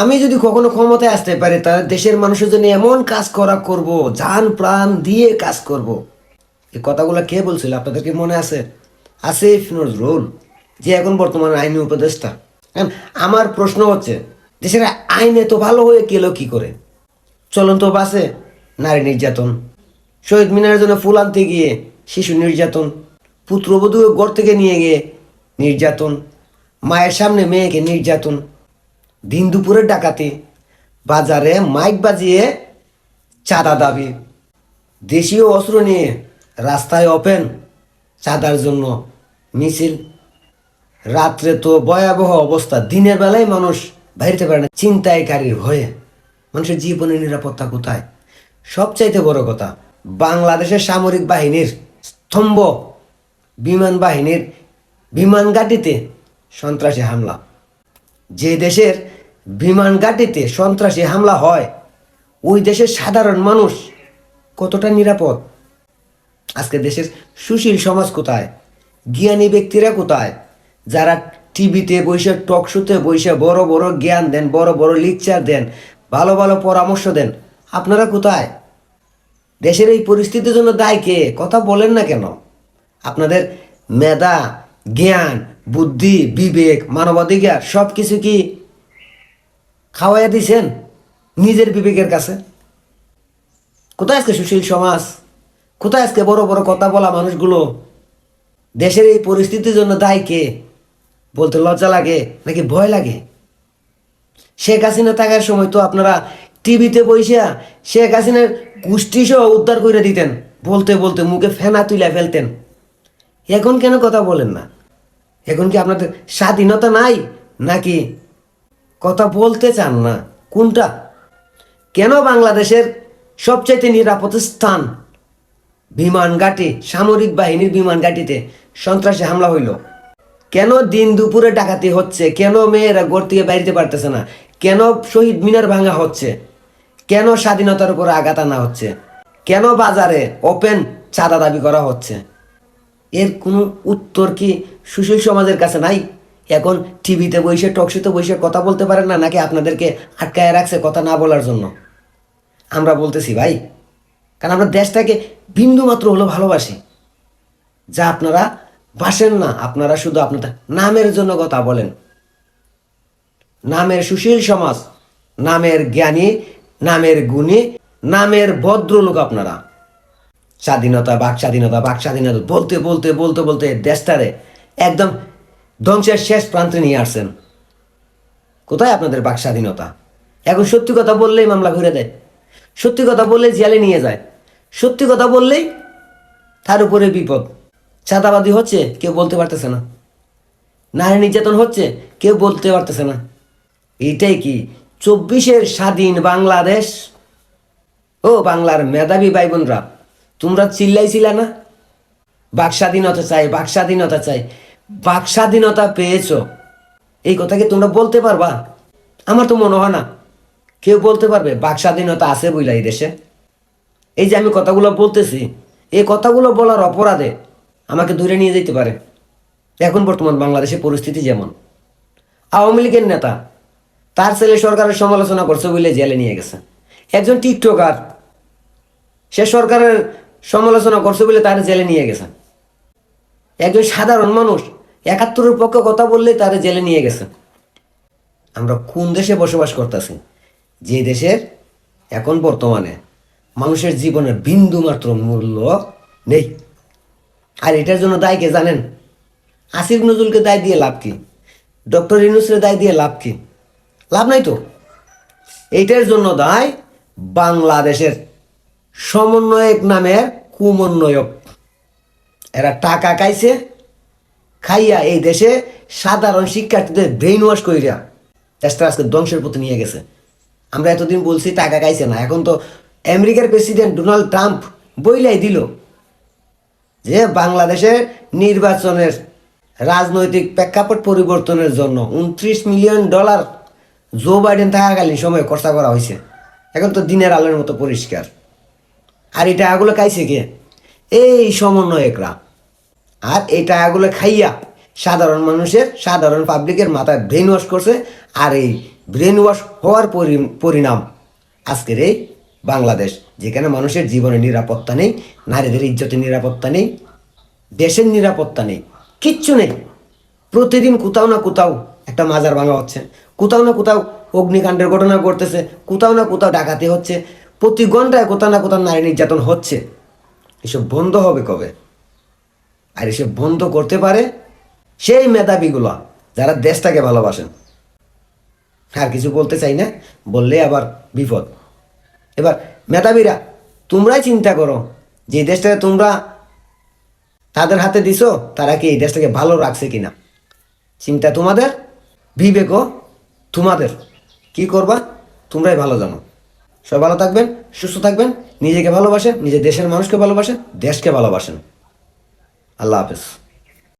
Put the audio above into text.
আমি যদি কখনো ক্ষমতায় আসতে পারি, তাহলে দেশের মানুষের জন্য এমন কাজ করা করব, যান প্রাণ দিয়ে কাজ করব। এই কথাগুলো কে বলছিল? আপনাদের কি মনে আছে? আসিফ নজরুল, যে এখন বর্তমানে আইনি উপদেষ্টা। এখন আমার প্রশ্ন হচ্ছে, দেশের আইনে তো ভালো হয়ে গেল কি করে? চলন্ত বাসে, নারী নির্যাতন। শহীদ মিনারের জন্য ফুল আনতে গিয়ে শিশু নির্যাতন। পুত্রবধূ ঘর থেকে নিয়ে গিয়ে নির্যাতন। মায়ের সামনে মেয়েকে নির্যাতন। দিন দুপুরে ডাকাতি, বাজারে মাইক বাজিয়ে চাঁদা দাবি। দেশীয় অস্ত্র নিয়ে রাস্তায় ওপেন চাঁদার জন্য মিছিল। রাত্রে তো ভয়াবহ অবস্থা, দিনের বেলায় মানুষ বাইরেতে পারে না চিন্তায়কারীর ভয়ে মানুষের জীবনের নিরাপত্তা কোথায়? সবচাইতে বড় কথা, বাংলাদেশের সামরিক বাহিনীর স্তম্ভ বিমান বাহিনীর বিমান ঘাঁটিতে সন্ত্রাসী হামলা। যে দেশের বিমান ঘাঁটিতে সন্ত্রাসী হামলা হয়। ওই দেশের সাধারণ মানুষ কতটা নিরাপদ? আজকে দেশের সুশীল সমাজ কোথায়? জ্ঞানী ব্যক্তিরা কোথায়? যারা টিভিতে বসে, টক শোতে বসে বড় বড় জ্ঞান দেন, বড় বড় লেকচার দেন, ভালো ভালো পরামর্শ দেন, আপনারা কোথায়? দেশের এই পরিস্থিতির জন্য দায় কে? কথা বলেন না কেন? আপনাদের মেধা, জ্ঞান, বুদ্ধি, বিবেক, মানবাধিকার সব কিছু কি খাওয়াইয়া দিছেন নিজের বিবেকের কাছে। কোথায় আজকে সুশীল সমাজ? কোথায় আজকে বড় বড় কথা বলা মানুষগুলো? দেশের এই পরিস্থিতির জন্য দায় কে? বলতে লজ্জা লাগে নাকি ভয় লাগে? শেখ হাসিনা থাকার সময় তো আপনারা টিভিতে বইসা শেখ হাসিনার গোষ্ঠী সহ উদ্ধার করে দিতেন। বলতে বলতে মুখে ফেনা তুলে ফেলতেন। এখন কেন কথা বলেন না? এখন কি আপনাদের স্বাধীনতা নাই নাকি কথা বলতে চান না। কোনটা? কেন বাংলাদেশের সবচাইতে নিরাপদ স্থান? বিমান ঘাঁটি, সামরিক বাহিনীর বিমান ঘাঁটিতে সন্ত্রাসী হামলা হইল। কেন দিন দুপুরে ডাকাতি হচ্ছে? কেন মেয়েরা ঘর থেকে বাইরে পারতেছে না? কেন শহীদ মিনার ভাঙা হচ্ছে? কেন স্বাধীনতার উপর আঘাত আনা হচ্ছে? কেন বাজারে ওপেন চাঁদা দাবি করা হচ্ছে? এর কোনো উত্তর কি সুশীল সমাজের কাছে নাই? এখন টিভিতে বসে টকশোতে বসে কথা বলতে পারেন না, নাকি আপনাদেরকে আটকায় রাখছে কথা না বলার জন্য? আমরা বলতেছি, ভাই, কারণ আমরা দেশটাকে বিন্দু মাত্র হলো ভালোবাসি। যা আপনারা বাসেন না, আপনারা শুধু আপনাদের নামের জন্য কথা বলেন। নামের সুশীল সমাজ, নামের জ্ঞানী, নামের গুণী, নামের ভদ্রলোক আপনারা। স্বাধীনতা, বাক স্বাধীনতা বাক স্বাধীনতা, বলতে বলতে বলতে বলতে দেশটারে একদম ধ্বংসের শেষ প্রান্তে নিয়ে আসছেন। কোথায় আপনাদের বাক স্বাধীনতা? এখন সত্যি কথা বললেই মামলা ঘুরে দেয়। সত্যি কথা বললে জেলে নিয়ে যায়। সত্যি কথা বললেই তার উপরে বিপদ। চাঁদাবাদি হচ্ছে, কেউ বলতে পারতেছে না। নারী নির্যাতন হচ্ছে, কেউ বলতে পারতেছে না। এটাই কি চব্বিশের স্বাধীন বাংলাদেশ? ও বাংলার মেধাবী ভাই বোনরা তোমরা চিল্লাইছিলা না? বাক স্বাধীনতা চাই, বাক স্বাধীনতা চাই। বাক স্বাধীনতা পেয়েছ। এই কথা কি তোমরা বলতে পারবা? আমার তো মনে হয় না। কেউ বলতে পারবে বাক স্বাধীনতা আছে বইলা এই দেশে। এই যে আমি কথাগুলো বলতেছি, এই কথাগুলো বলার অপরাধে আমাকে দূরে নিয়ে যেতে পারে। এখন বর্তমান বাংলাদেশের পরিস্থিতি যেমন। আওয়ামী লীগের নেতা তার ছেলে সরকারের সমালোচনা করছে বলে জেলে নিয়ে গেছে। একজন টিকটকার, সে সরকারের সমালোচনা করছে বলে তার জেলে নিয়ে গেছে। একজন সাধারণ মানুষ, একাত্তরের পক্ষে কথা বললেই তার জেলে নিয়ে গেছে। আমরা কোন দেশে বসবাস করতেছি? যে দেশের এখন বর্তমানে মানুষের জীবনের বিন্দু মাত্র মূল্য নেই। আর এটার জন্য দায় কে জানেন? আসিফ নজরুলকে দায় দিয়ে লাভ কি? ডক্টর ইনুসের দায় দিয়ে লাভ কি? লাভ নাই তো? এইটার জন্য দায় বাংলাদেশের সমন্বয়ক নামের কুমন্বয়ক এরা টাকা খাইছে, খাইয়া এই দেশে সাধারণ শিক্ষার্থীদের ব্রেইন ওয়াশ কইরা দেশটা আজকে ধ্বংসের পথে নিয়ে গেছে। আমরা এতদিন বলছি টাকা খাইছে না, এখন তো আমেরিকার প্রেসিডেন্ট ডোনাল্ড ট্রাম্প বইলাই দিল যে বাংলাদেশের নির্বাচনের রাজনৈতিক প্রেক্ষাপট পরিবর্তনের জন্য উনত্রিশ মিলিয়ন ডলার জো বাইডেন থাকাকালীন সময় খরচা করা হয়েছে। এখন তো দিনের আলোর মতো পরিষ্কার। আর এই টাকাগুলো খাইছে কে? এই সমন্বয়করা। আর এই টাকাগুলো খাইয়া সাধারণ মানুষের, সাধারণ পাবলিকের মাথায় ব্রেন ওয়াশ করছে আর এই ব্রেন ওয়াশ হওয়ার পরি- পরিণাম আজকের এই বাংলাদেশ, যেখানে মানুষের জীবনের নিরাপত্তা নেই, নারীদের ইজ্জতের নিরাপত্তা নেই, দেশের নিরাপত্তা নেই, কিচ্ছু নেই। প্রতিদিন কোথাও না কোথাও একটা মাজার ভাঙা হচ্ছে, কোথাও না কোথাও অগ্নিকাণ্ডের ঘটনা ঘটতেছে, কোথাও না কোথাও ডাকাতি হচ্ছে, প্রতি ঘন্টায় কোথাও না কোথাও নারী নির্যাতন হচ্ছে। এসব বন্ধ হবে কবে? আর এসব বন্ধ করতে পারে সেই মেধাবীগুলা যারা দেশটাকে ভালোবাসেন। আর কিছু বলতে চাই না, বললে আবার বিপদ। এবার, মেধাবীরা, তোমরাই চিন্তা করো যে দেশটাকে তোমরা তাদের হাতে দিছো, তারা কি এই দেশটাকে ভালো রাখছে কিনা? চিন্তা তোমাদের, বিবেকও তোমাদের। কি করবা? তোমরাই ভালো জানো। সবাই ভালো থাকবেন, সুস্থ থাকবেন, নিজেকে ভালোবাসেন, নিজের দেশের মানুষকে ভালোবাসেন, দেশকে ভালোবাসেন। আল্লাহ হাফেজ।